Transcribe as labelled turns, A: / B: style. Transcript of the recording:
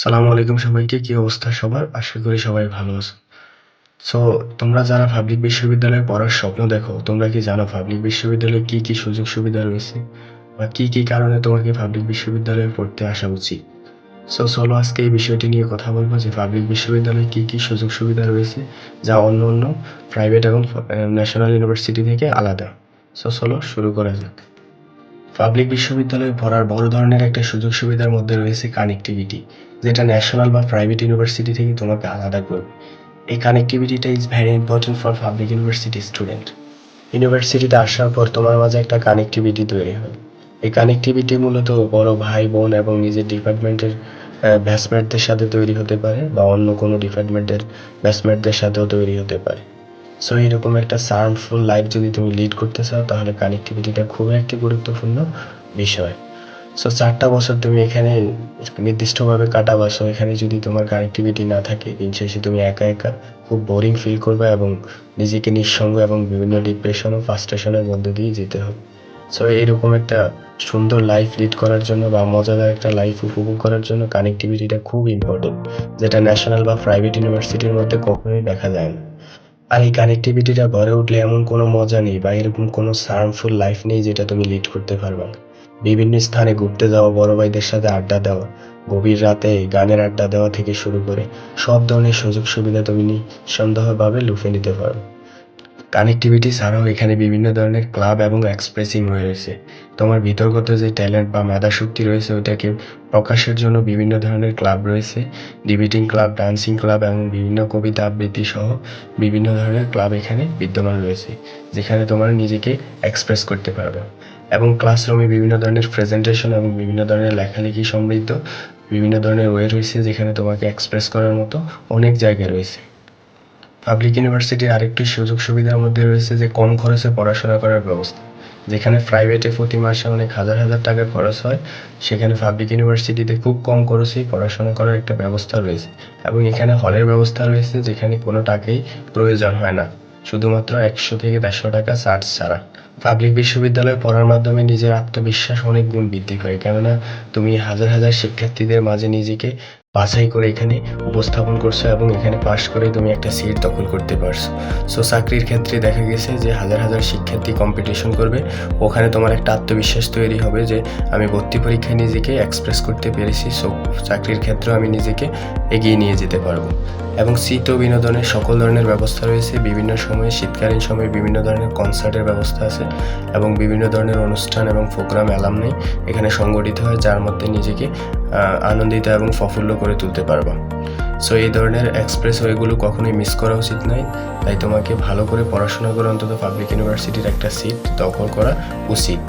A: সালামু আলাইকুম সবাইকে, কি অবস্থা সবার? আশা করি সবাই ভালো আছো। সো তোমরা যারা পাবলিক বিশ্ববিদ্যালয়ে পড়ার স্বপ্ন দেখো, তোমরা কি জানো পাবলিক বিশ্ববিদ্যালয়ে কি কি সুযোগ সুবিধা রয়েছে? বা কি কি কারণে তোমাকে পাবলিক বিশ্ববিদ্যালয়ে পড়তে আসা উচিত? সো চলো আজকে এই বিষয়টি নিয়ে কথা বলব যে পাবলিক বিশ্ববিদ্যালয়ে কি কি সুযোগ সুবিধা রয়েছে, যা অন্য অন্য প্রাইভেট এবং ন্যাশনাল ইউনিভার্সিটি থেকে আলাদা। সো চলো শুরু করা যাক। পাবলিক বিশ্ববিদ্যালয়ে পড়ার বড় ধরনের একটা সুযোগ সুবিধার মধ্যে রয়েছে কানেক্টিভিটি যেটা ন্যাশনাল বা প্রাইভেট ইউনিভার্সিটি থেকে তোমাকে আলাদা করবে। এই কানেক্টিভিটিটা is very important for public university student ইউনিভার্সিটিতে আসার পর তোমার মাঝে একটা কানেক্টিভিটি তৈরি হয় এই কানেক্টিভিটি মূলত বড় ভাই, বোন এবং নিজের ডিপার্টমেন্টের ব্যাচমেটদের সাথে তৈরি হতে পারে বা অন্য কোনো ডিপার্টমেন্টের ব্যাচমেটদের সাথেও তৈরি হতে পারে। সো এরকম একটা সার্মফুল লাইফ যদি তুমি লিড করতে চাও, তাহলে কানেক্টিভিটিটা খুবই একটি গুরুত্বপূর্ণ বিষয়। সো চারটা বছর তুমি এখানে নির্দিষ্টভাবে কাটাবা। সো এখানে যদি তোমার কানেক্টিভিটি না থাকে, দিন শেষে তুমি একা একা খুব বোরিং ফিল করবে এবং নিজেকে নিঃসঙ্গ এবং বিভিন্ন ডিপ্রেশন ও ফ্রাস্ট্রেশনের মধ্যে দিয়ে যেতে হবে। সো এরকম একটা সুন্দর লাইফ লিড করার জন্য বা মজাদার একটা লাইফ উপভোগ করার জন্য কানেক্টিভিটিটা খুব ইম্পর্টেন্ট যেটা ন্যাশনাল বা প্রাইভেট ইউনিভার্সিটির মধ্যে কখনোই দেখা যায় না। আর এই কানেক্টিভিটিটা গড়ে উঠলে এমন কোনো মজা নেই বা এরকম কোনো সার্মফুল লাইফ নেই যেটা তুমি লিড করতে পারবে বিভিন্ন স্থানে ঘুরতে যাওয়া, বড় ভাইদের সাথে আড্ডা দেওয়া, গভীর রাতে গানের আড্ডা দেওয়া থেকে শুরু করে সব ধরনের সুযোগ সুবিধা তুমি নিঃসন্দেহভাবে লুফে নিতে পারো। কানেক্টিভিটি ছাড়াও এখানে বিভিন্ন ধরনের ক্লাব এবং এক্সপ্রেসিং রয়েছে। তোমার ভিতরগত যে ট্যালেন্ট বা মেধাশক্তি রয়েছে ওটাকে প্রকাশের জন্য বিভিন্ন ধরনের ক্লাব রয়েছে। ডিবেটিং ক্লাব, ডান্সিং ক্লাব এবং বিভিন্ন কবিতা আবৃত্তি সহ বিভিন্ন ধরনের ক্লাব এখানে বিদ্যমান রয়েছে, যেখানে তোমরা নিজেকে এক্সপ্রেস করতে পারবে। এবং ক্লাসরুমে বিভিন্ন ধরনের প্রেজেন্টেশন এবং বিভিন্ন ধরনের লেখালেখি সমৃদ্ধ, বিভিন্ন ধরনের ওয়ে রয়েছে যেখানে তোমাকে এক্সপ্রেস করার মতো অনেক জায়গা রয়েছে। পাবলিক ইউনিভার্সিটির আরেকটি সুযোগ সুবিধার মধ্যে রয়েছে যে কম খরচে পড়াশোনা করার ব্যবস্থা। যেখানে প্রাইভেটে প্রতি মাসে অনেক হাজার হাজার টাকা খরচ হয়, সেখানে পাবলিক ইউনিভার্সিটিতে খুব কম খরচেই পড়াশোনা করার একটা ব্যবস্থা রয়েছে। এবং এখানে হলের ব্যবস্থা রয়েছে, যেখানে কোনো টাকাই প্রয়োজন হয় না। শুধুমাত্র একশো থেকে দেড়শো টাকা চার্জ ছাড়া। পাবলিক বিশ্ববিদ্যালয়ে পড়ার মাধ্যমে নিজের আত্মবিশ্বাস অনেক গুণ বৃদ্ধি করে। কেননা, তুমি হাজার হাজার শিক্ষার্থীদের মাঝে নিজেকে বাছাই করে এখানে উপস্থাপন করছ এবং এখানে পাশ করে তুমি একটা সিট দখল করতে পারছ। সো চাকরির ক্ষেত্রে দেখা গেছে যে হাজার হাজার শিক্ষার্থী কম্পিটিশন করবে। ওখানে তোমার একটা আত্মবিশ্বাস তৈরি হবে যে আমি ভর্তি পরীক্ষায় নিজেকে এক্সপ্রেস করতে পেরেছি সো চাকরির ক্ষেত্রেও আমি নিজেকে এগিয়ে নিয়ে যেতে পারব। এবং শীত বিনোদনের সকল ধরনের ব্যবস্থা রয়েছে। বিভিন্ন সময়ে শীতকালীন সময়ে বিভিন্ন ধরনের কনসার্টের ব্যবস্থা আছে। এবং বিভিন্ন ধরনের অনুষ্ঠান এবং প্রোগ্রাম অ্যালামনাই এখানে সংগঠিত হয়, যার মধ্যে নিজেকে আনন্দিত এবং প্রফুল্ল করে তুলতে পারবা। সো এই ধরনের এক্সপ্রেস ওয়েগুলো কখনোই মিস করা উচিত নয়। তাই তোমাকে ভালো করে পড়াশোনা করে অন্তত পাবলিক ইউনিভার্সিটির একটা সিট দখল করা উচিত।